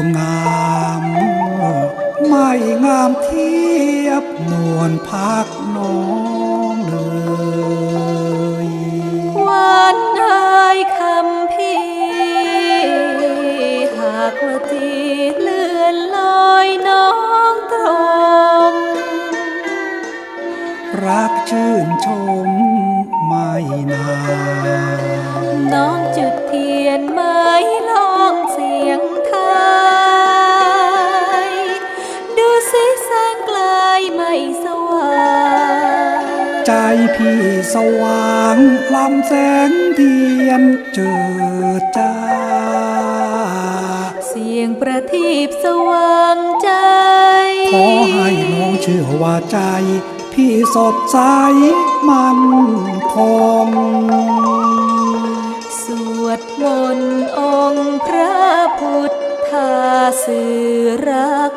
ดูงาม ไม่งามเทียบนวลพักน้องเลยหวานเอ่ยคำพี่หากว่าจีเลื่อนลอยน้องตรง รักชื่นชมไม่นานน้องจุดเทียนไม้ลอง ใจพี่สว่างลำแสงเทียนเจิดจ้า เสียงประทีปสว่างใจ ขอให้น้องเชื่อว่าใจ พี่สดใสมันคงสวดมนต์องค์พระพุทธาสื่อรัก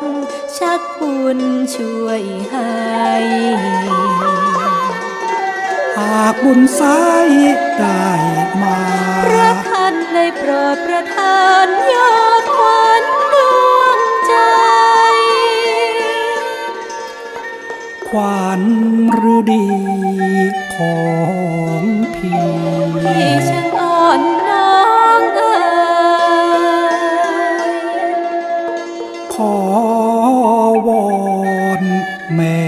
ชักบุญช่วยให้ หากบุญใสได้มาพระท่านได้โปรดประทานยอดขวัญดวงใจ ขวัญฤดีของพี่ที่ช่างอ่อนน้องเอ่ยขอวอนแม่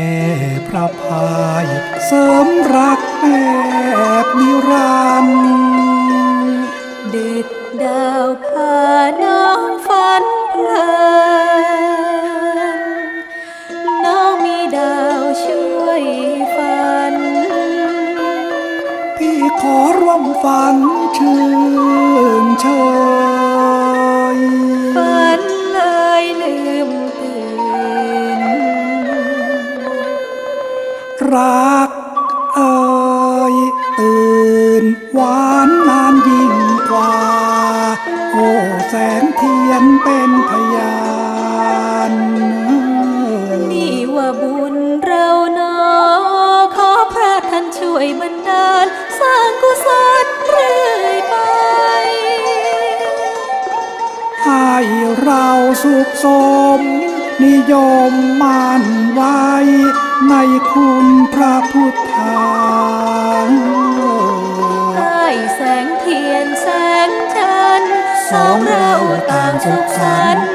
พระพายเสริมรักแอ บนิรันดร์เด็ดดาวพาน้องฝันเพลินน้องมีดาวช่วยฝัน พี่ขอร่วมฝันชื่นชยฝันเลยลืมตื่นรัก เราสุขสม นิยมมันไว้ ในคุณพระพุทธาใต้แสงเทียนแสงจันทร์สองเราต่างสุขสันต์